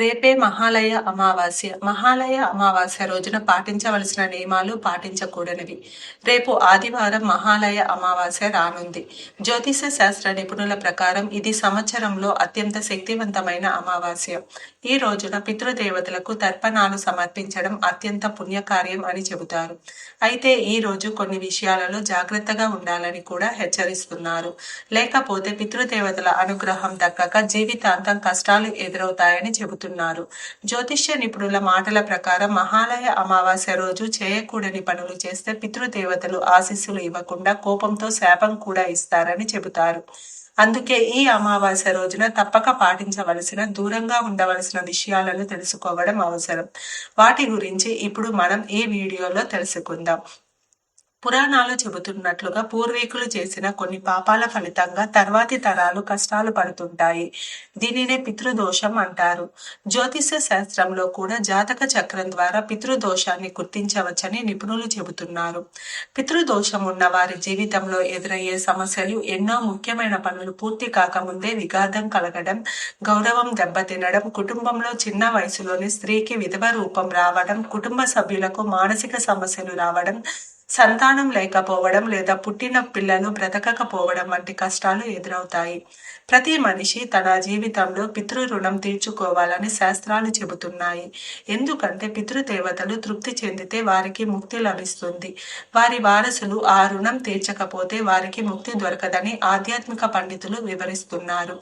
రేపే మహాలయ అమావాస్య. మహాలయ అమావాస్య రోజున పాటించవలసిన నియమాలు పాటించకూడనివి. రేపు ఆదివారం మహాలయ అమావాస్య రానుంది. జ్యోతిష శాస్త్ర నిపుణుల ప్రకారం ఇది సంవత్సరంలో అత్యంత శక్తివంతమైన అమావాస్య. ఈ రోజున పితృదేవతలకు తర్పణాలు సమర్పించడం అత్యంత పుణ్యకార్యం అని చెబుతారు. అయితే ఈ రోజు కొన్ని విషయాలలో జాగ్రత్తగా ఉండాలని కూడా హెచ్చరిస్తున్నారు. లేకపోతే పితృదేవతల అనుగ్రహం దక్కక జీవితాంతం కష్టాలు ఎదురవుతాయని చెబుతున్నారు. జ్యోతిష్య నిపుణుల మాటల ప్రకారం మహాలయ అమావాస్య రోజు చేయకూడని పనులు చేస్తే పితృదేవతలు ఆశీస్సులు ఇవ్వకుండా కోపంతో శాపం కూడా ఇస్తారని చెబుతారు. అందుకే ఈ అమావాస్య రోజున తప్పక పాటించవలసిన దూరంగా ఉండవలసిన విషయాలను తెలుసుకోవడం అవసరం. వాటి గురించి ఇప్పుడు మనం ఈ వీడియోలో తెలుసుకుందాం. పురాణాలు చెబుతున్నట్లుగా పూర్వీకులు చేసిన కొన్ని పాపాల ఫలితంగా తర్వాతి తరాలు కష్టాలు పడుతుంటాయి. దీనినే పితృదోషం అంటారు. జ్యోతిష శాస్త్రంలో కూడా జాతక చక్రం ద్వారా పితృదోషాన్ని గుర్తించవచ్చని నిపుణులు చెబుతున్నారు. పితృదోషం ఉన్న వారి జీవితంలో ఎదురయ్యే సమస్యలు ఎన్నో ముఖ్యమైన పనులు పూర్తి కాకముందే విఘాతం కలగడం గౌరవం దెబ్బతినడం కుటుంబంలో చిన్న వయసులోని స్త్రీకి విధవ రూపం రావడం కుటుంబ సభ్యులకు మానసిక సమస్యలు రావడం సంతానం లేకపోవడం లేదా పుట్టిన పిల్లలు బ్రతకకపోవడం వంటి కష్టాలు ఎదురవుతాయి. ప్రతి మనిషి తన జీవితంలో పితృ రుణం తీర్చుకోవాలని శాస్త్రాలు చెబుతున్నాయి. ఎందుకంటే పితృదేవతలు తృప్తి చెందితే వారికి ముక్తి లభిస్తుంది. వారి వారసులు ఆ రుణం తీర్చకపోతే వారికి ముక్తి దొరకదని ఆధ్యాత్మిక పండితులు వివరిస్తున్నారు.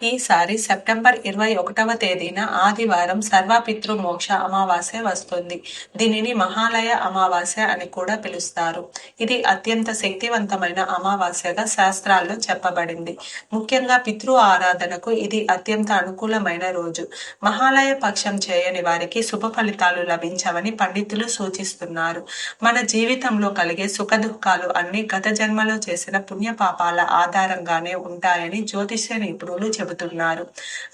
ఈసారి సెప్టెంబర్ ఇరవై ఒకటవ తేదీన ఆదివారం సర్వపితృ మోక్ష అమావాస్య వస్తుంది. దీనిని మహాలయ అమావాస్య అని కూడా పిలుస్తారు. ఇది అత్యంత శక్తివంతమైన అమావాస్యగా శాస్త్రాల్లో చెప్పబడింది. ముఖ్యంగా పితృ ఆరాధనకు ఇది అత్యంత అనుకూలమైన రోజు. మహాలయ పక్షం చేయని వారికి శుభ ఫలితాలు లభించవని పండితులు సూచిస్తున్నారు. మన జీవితంలో కలిగే సుఖ దుఃఖాలు అన్ని గత జన్మలో చేసిన పుణ్యపాపాల ఆధారంగానే ఉంటాయని జ్యోతిష్య నిపుణులు చెబుతున్నారు.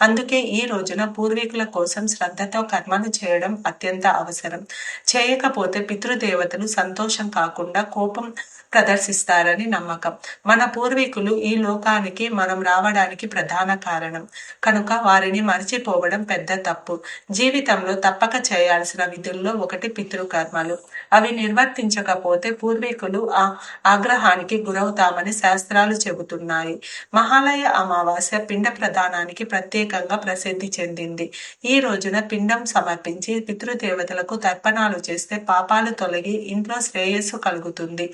అందుకే ఈ రోజున పూర్వీకుల కోసం శ్రద్ధతో కర్మలు చేయడం అత్యంత అవసరం. చేయకపోతే పితృదేవతలు సంతోషం కాకుండా కోపం ప్రదర్శిస్తారని నమ్మకం. మన పూర్వీకులు ఈ లోకానికి మనం రావడానికి ప్రధాన కారణం. కనుక వారిని మర్చిపోవడం పెద్ద తప్పు. జీవితంలో తప్పక చేయాల్సిన విధుల్లో ఒకటి పితృకర్మలు. అవి నిర్వర్తించకపోతే పూర్వీకులు ఆ ఆగ్రహానికి గురవుతామని శాస్త్రాలు చెబుతున్నాయి. మహాలయ అమావాస్య పిండ ప్రదానానికి ప్రత్యేకంగా ప్రసిద్ధి చెందింది. ఈ రోజున పిండం సమర్పించి పితృదేవతలకు తర్పణాలు చేస్తే పాపాలు తొలగి ఇంట్లో శ్రేయస్సు కలుగుతుంది.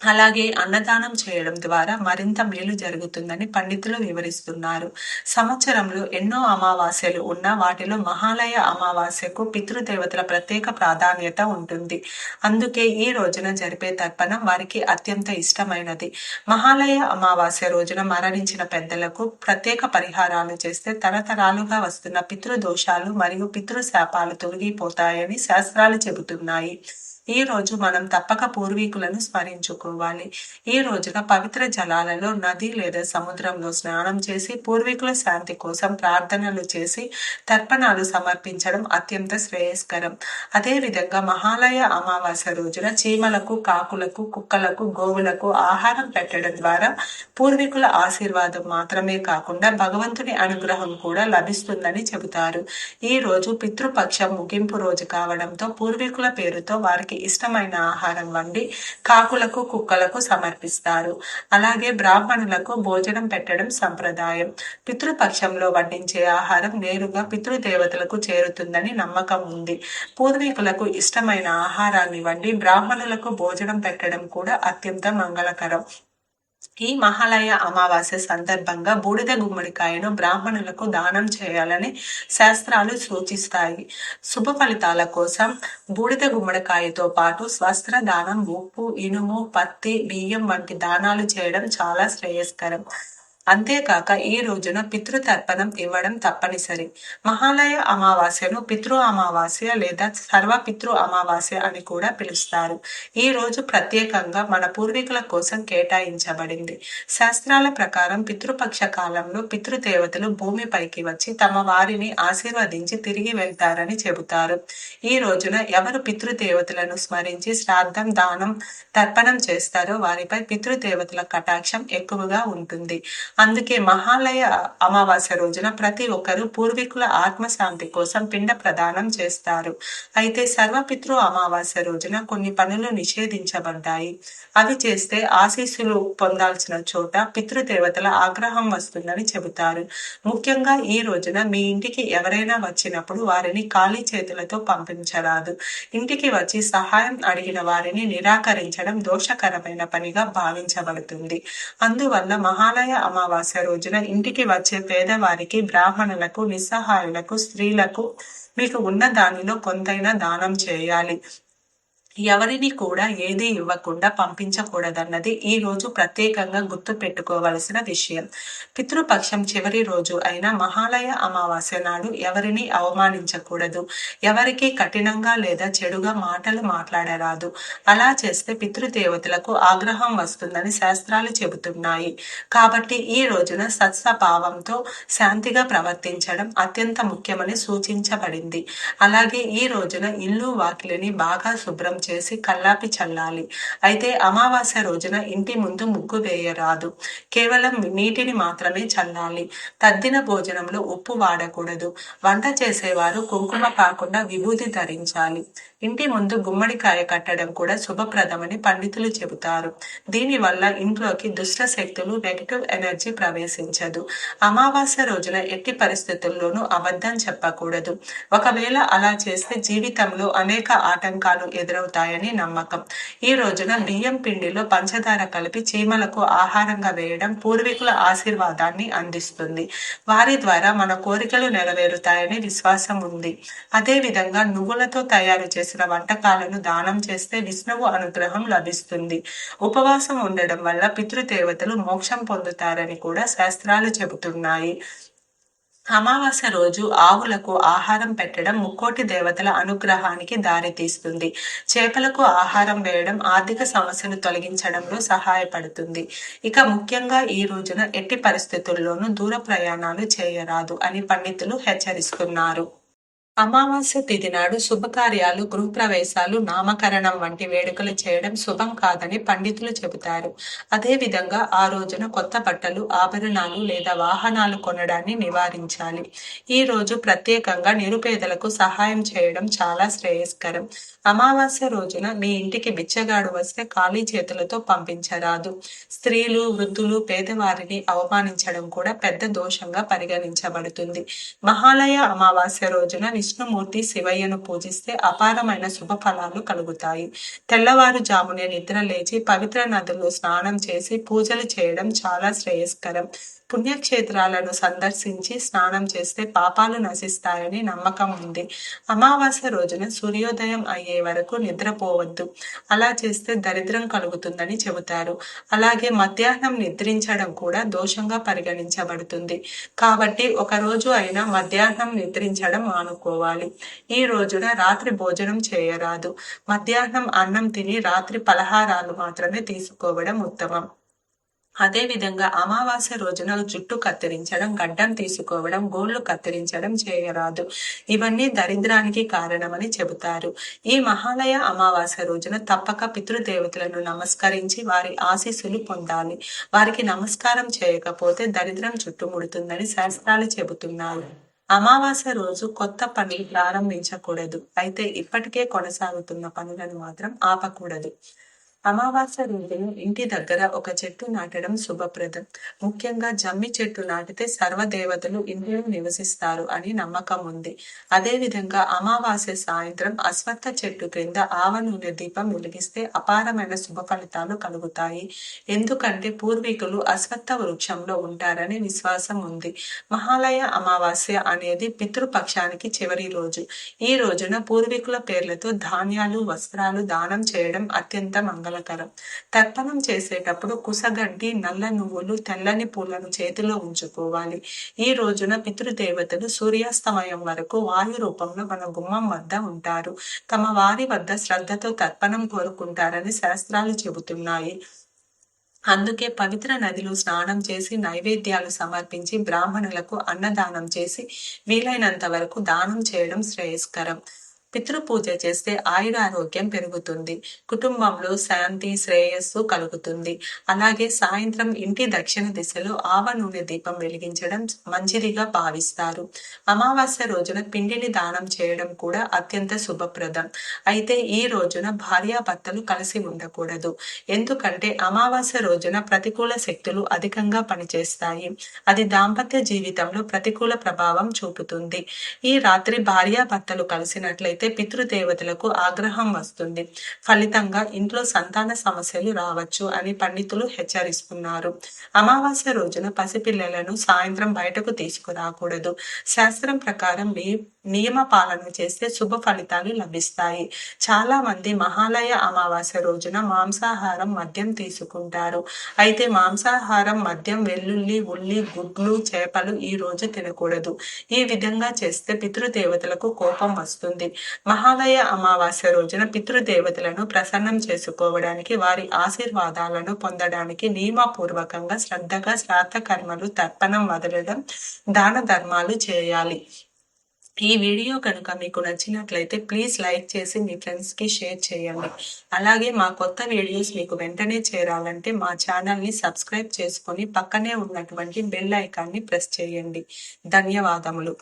అలాగే అన్నదానం చేయడం ద్వారా మరింత మేలు జరుగుతుందని పండితులు వివరిస్తున్నారు. సంవత్సరంలో ఎన్నో అమావాస్యలు ఉన్న వాటిలో మహాలయ అమావాస్యకు పితృదేవతల ప్రత్యేక ప్రాధాన్యత ఉంటుంది. అందుకే ఈ రోజున జరిపే తర్పణం వారికి అత్యంత ఇష్టమైనది. మహాలయ అమావాస్య రోజున మరణించిన పెద్దలకు ప్రత్యేక పరిహారాలు చేస్తే తరతరాలుగా వస్తున్న పితృదోషాలు మరియు పితృశాపాలు తొలగిపోతాయని శాస్త్రాలు చెబుతున్నాయి. ఈ రోజు మనం తప్పక పూర్వీకులను స్మరించుకోవాలి. ఈ రోజున పవిత్ర జలాలలో నది లేదా సముద్రంలో స్నానం చేసి పూర్వీకుల శాంతి కోసం ప్రార్థనలు చేసి తర్పణాలు సమర్పించడం అత్యంత శ్రేయస్కరం. అదేవిధంగా మహాలయ అమావాస్య రోజున చీమలకు కాకులకు కుక్కలకు గోవులకు ఆహారం పెట్టడం ద్వారా పూర్వీకుల ఆశీర్వాదం మాత్రమే కాకుండా భగవంతుని అనుగ్రహం కూడా లభిస్తుందని చెబుతారు. ఈ రోజు పితృపక్షం ముగింపు రోజు కావడంతో పూర్వీకుల పేరుతో వారికి ఇష్టమైన ఆహారం వండి కాకులకు కుక్కలకు సమర్పిస్తారు. అలాగే బ్రాహ్మణులకు భోజనం పెట్టడం సంప్రదాయం. పితృపక్షంలో వడ్డించే ఆహారం నేరుగా పితృదేవతలకు చేరుతుందని నమ్మకం ఉంది. పూర్వీకులకు ఇష్టమైన ఆహారాన్ని వండి బ్రాహ్మణులకు భోజనం పెట్టడం కూడా అత్యంత మంగళకరం. ఈ మహాలయ అమావాస్య సందర్భంగా బూడిద గుమ్మడికాయను బ్రాహ్మణులకు దానం చేయాలని శాస్త్రాలు సూచిస్తాయి. శుభ ఫలితాల కోసం బూడిద గుమ్మడికాయతో పాటు స్వస్త్ర దానం ఉప్పు ఇనుము పత్తి బియ్యం వంటి దానాలు చేయడం చాలా శ్రేయస్కరం. అంతేకాక ఈ రోజున పితృతర్పణం ఇవ్వడం తప్పనిసరి. మహాలయ అమావాస్యను పితృ అమావాస్య లేదా సర్వ పితృ అమావాస్య అని కూడా పిలుస్తారు. ఈ రోజు ప్రత్యేకంగా మన పూర్వీకుల కోసం కేటాయించబడింది. శాస్త్రాల ప్రకారం పితృపక్ష కాలంలో పితృదేవతలు భూమిపైకి వచ్చి తమ వారిని ఆశీర్వదించి తిరిగి వెళ్తారని చెబుతారు. ఈ రోజున ఎవరు పితృదేవతలను స్మరించి శ్రాద్ధం దానం తర్పణం చేస్తారో వారిపై పితృదేవతల కటాక్షం ఎక్కువగా ఉంటుంది. అందుకే మహాలయ అమావాస్య రోజున ప్రతి ఒక్కరూ పూర్వీకుల ఆత్మశాంతి కోసం పిండ ప్రదానం చేస్తారు. అయితే సర్వపితృ అమావాస్య రోజున కొన్ని పనులు నిషేధించబడ్డాయి. అవి చేస్తే ఆశీస్సులు పొందాల్సిన చోట పితృదేవతల ఆగ్రహం వస్తుందని చెబుతారు. ముఖ్యంగా ఈ రోజున మీ ఇంటికి ఎవరైనా వచ్చినప్పుడు వారిని ఖాళీ చేతులతో పంపించరాదు. ఇంటికి వచ్చి సహాయం అడిగిన వారిని నిరాకరించడం దోషకరమైన పనిగా భావించబడుతుంది. అందువల్ల మహాలయ అమావాస్య రోజున ఇంటికి వచ్చే పేదవారికి బ్రాహ్మణులకు నిస్సహాయులకు స్త్రీలకు మీకు ఉన్న దానిలో కొంతైనా దానం చేయాలి. ఎవరిని కూడా ఏది ఇవ్వకుండా పంపించకూడదన్నది ఈ రోజు ప్రత్యేకంగా గుర్తు పెట్టుకోవలసిన విషయం. పితృపక్షం చివరి రోజు అయిన మహాలయ అమావాస్య నాడు ఎవరిని అవమానించకూడదు. ఎవరికి కఠినంగా లేదా చెడుగా మాటలు మాట్లాడరాదు. అలా చేస్తే పితృదేవతలకు ఆగ్రహం వస్తుందని శాస్త్రాలు చెబుతున్నాయి. కాబట్టి ఈ రోజున సత్స్వభావంతో శాంతిగా ప్రవర్తించడం అత్యంత ముఖ్యమని సూచించబడింది. అలాగే ఈ రోజున ఇల్లు వాకిలిని బాగా శుభ్రం చేసి కల్లాపి చల్లాలి. అయితే అమావాస్య రోజున ఇంటి ముందు ముగ్గు వేయరాదు. కేవలం నీటిని మాత్రమే చల్లాలి. తద్దిన భోజనంలో ఉప్పు వాడకూడదు. వంట చేసేవారు కుంకుమ కాకుండా విభూతి ధరించాలి. ఇంటి ముందు గుమ్మడికాయ కట్టడం కూడా శుభప్రదమని పండితులు చెబుతారు. దీనివల్ల ఇంట్లోకి దుష్ట శక్తులు నెగిటివ్ ఎనర్జీ ప్రవేశించదు. అమావాస్య రోజున ఎట్టి పరిస్థితుల్లోనూ అబద్ధం చెప్పకూడదు. ఒకవేళ అలా చేస్తే జీవితంలో అనేక ఆటంకాలు ఎదురవుతాయని నమ్మకం. ఈ రోజున బియ్యం పిండిలో పంచదార కలిపి చీమలకు ఆహారంగా వేయడం పూర్వీకుల ఆశీర్వాదాన్ని అందిస్తుంది. వారి ద్వారా మన కోరికలు నెరవేరుతాయని విశ్వాసం ఉంది. అదేవిధంగా నువ్వులతో తయారు చేసిన వంటకాలను దానం చేస్తే విష్ణువు అనుగ్రహం లభిస్తుంది. ఉపవాసం ఉండడం వల్ల పితృదేవతలు మోక్షం పొందుతారని కూడా శాస్త్రాలు చెబుతున్నాయి. అమావాస్య రోజు ఆవులకు ఆహారం పెట్టడం ముక్కోటి దేవతల అనుగ్రహానికి దారితీస్తుంది. చేపలకు ఆహారం వేయడం ఆర్థిక సమస్యను తొలగించడంలో సహాయపడుతుంది. ఇక ముఖ్యంగా ఈ రోజున ఎట్టి పరిస్థితుల్లోనూ దూర ప్రయాణాలు చేయరాదు అని పండితులు హెచ్చరిస్తున్నారు. అమావాస్య తిథి నాడు శుభకార్యాలు గృహప్రవేశాలు నామకరణం వంటి వేడుకలు చేయడం శుభం కాదని పండితులు చెబుతారు. అదేవిధంగా ఆ రోజున కొత్త బట్టలు ఆభరణాలు లేదా వాహనాలు కొనడాన్ని నివారించాలి. ఈ రోజు ప్రత్యేకంగా నిరుపేదలకు సహాయం చేయడం చాలా శ్రేయస్కరం. అమావాస్య రోజున మీ ఇంటికి బిచ్చగాడు వస్తే ఖాళీ చేతులతో పంపించరాదు. స్త్రీలు వృద్ధులు పేదవారిని అవమానించడం కూడా పెద్ద దోషంగా పరిగణించబడుతుంది. మహాలయ అమావాస్య రోజున విష్ణుమూర్తి శివయ్యను పూజిస్తే అపారమైన శుభ ఫలాలు కలుగుతాయి. తెల్లవారుజామునే నిద్ర లేచి పవిత్ర నదుల్లో స్నానం చేసి పూజలు చేయడం చాలా శ్రేయస్కరం. పుణ్యక్షేత్రాలను సందర్శించి స్నానం చేస్తే పాపాలు నశిస్తాయని నమ్మకం ఉంది. అమావాస్య రోజున సూర్యోదయం అయ్యే వరకు నిద్రపోవద్దు. అలా చేస్తే దరిద్రం కలుగుతుందని చెబుతారు. అలాగే మధ్యాహ్నం నిద్రించడం కూడా దోషంగా పరిగణించబడుతుంది. కాబట్టి ఒక రోజు అయినా మధ్యాహ్నం నిద్రించడం మానుకోవాలి. ఈ రోజున రాత్రి భోజనం చేయరాదు. మధ్యాహ్నం అన్నం తిని రాత్రి పలహారాలు మాత్రమే తీసుకోవడం ఉత్తమం. అదేవిధంగా అమావాస్య రోజున జుట్టు కత్తిరించడం గడ్డం తీసుకోవడం గోళ్ళు కత్తిరించడం చేయరాదు. ఇవన్నీ దరిద్రానికి కారణమని చెబుతారు. ఈ మహాలయ అమావాస్య రోజున తప్పక పితృదేవతలను నమస్కరించి వారి ఆశీస్సులు పొందాలి. వారికి నమస్కారం చేయకపోతే దరిద్రం చుట్టుముడుతుందని శాస్త్రాలు చెబుతున్నారు. అమావాస్య రోజు కొత్త పనులు ప్రారంభించకూడదు. అయితే ఇప్పటికే కొనసాగుతున్న పనులను మాత్రం ఆపకూడదు. అమావాస్య రోజున ఇంటి దగ్గర ఒక చెట్టు నాటడం శుభప్రదం. ముఖ్యంగా జమ్మి చెట్టు నాటితే సర్వదేవతలు ఇంద్రులు నివసిస్తారు అని నమ్మకం ఉంది. అదేవిధంగా అమావాస్య సాయంత్రం అశ్వత్థ చెట్టు క్రింద ఆవ నూనె దీపం వెలిగిస్తే అపారమైన శుభ ఫలితాలు కలుగుతాయి. ఎందుకంటే పూర్వీకులు అశ్వత్థ వృక్షంలో ఉంటారని విశ్వాసం ఉంది. మహాలయ అమావాస్య అనేది పితృపక్షానికి చివరి రోజు. ఈ రోజున పూర్వీకుల పేర్లతో ధాన్యాలు వస్త్రాలు దానం చేయడం అత్యంత మంగళ మంగళకరం తర్పణం చేసేటప్పుడు కుసగడ్డి నల్ల నువ్వులు తెల్లని పూలను చేతిలో ఉంచుకోవాలి. ఈ రోజున పితృదేవతలు సూర్యాస్తమయం వరకు వాయు రూపంలో మన గుమ్మం వద్ద ఉంటారు. తమ వారి వద్ద శ్రద్ధతో తర్పణం కోరుకుంటారని శాస్త్రాలు చెబుతున్నాయి. అందుకే పవిత్ర నదిలో స్నానం చేసి నైవేద్యాలు సమర్పించి బ్రాహ్మణులకు అన్నదానం చేసి వీలైనంత వరకు దానం చేయడం శ్రేయస్కరం. పితృపూజ చేస్తే ఆయురారోగ్యం పెరుగుతుంది. కుటుంబంలో శాంతి శ్రేయస్సు కలుగుతుంది. అలాగే సాయంత్రం ఇంటి దక్షిణ దిశలో ఆవ నూనె దీపం వెలిగించడం మంచిదిగా భావిస్తారు. అమావాస్య రోజున పిండిని దానం చేయడం కూడా అత్యంత శుభప్రదం. అయితే ఈ రోజున భార్యాభర్తలు కలిసి ఉండకూడదు. ఎందుకంటే అమావాస్య రోజున ప్రతికూల శక్తులు అధికంగా పనిచేస్తాయి. అది దాంపత్య జీవితంలో ప్రతికూల ప్రభావం చూపుతుంది. ఈ రాత్రి భార్యాభర్తలు కలిసినట్లయితే పితృదేవతలకు ఆగ్రహం వస్తుంది ఫలితంగా ఇంట్లో సంతాన సమస్యలు రావచ్చు అని పండితులు హెచ్చరిస్తున్నారు. అమావాస్య రోజున పసిపిల్లలను సాయంత్రం బయటకు తీసుకురాకూడదు. శాస్త్రం ప్రకారం నియమ పాలన చేస్తే శుభ ఫలితాలు లభిస్తాయి. చాలా మంది మహాలయ అమావాస్య రోజున మాంసాహారం మద్యం తీసుకుంటారు. అయితే మాంసాహారం మద్యం వెల్లుల్లి ఉల్లి గుడ్లు చేపలు ఈ రోజు తినకూడదు. ఈ విధంగా చేస్తే పితృదేవతలకు కోపం వస్తుంది. మహాలయ అమావాస్య రోజున పితృదేవతలను ప్రసన్నం చేసుకోవడానికి వారి ఆశీర్వాదాలను పొందడానికి నియమపూర్వకంగా శ్రద్ధగా శ్రాద్ధ కర్మలు తర్పణం వదలడం దాన ధర్మాలు చేయాలి. ఈ వీడియో కనుక మీకు నచ్చినట్లయితే ప్లీజ్ లైక్ చేసి మీ ఫ్రెండ్స్కి షేర్ చేయండి. అలాగే మా కొత్త వీడియోస్ మీకు వెంటనే చేరాలంటే మా ఛానల్ని సబ్స్క్రైబ్ చేసుకొని పక్కనే ఉన్నటువంటి బెల్ ఐకాన్ని ప్రెస్ చేయండి. ధన్యవాదములు.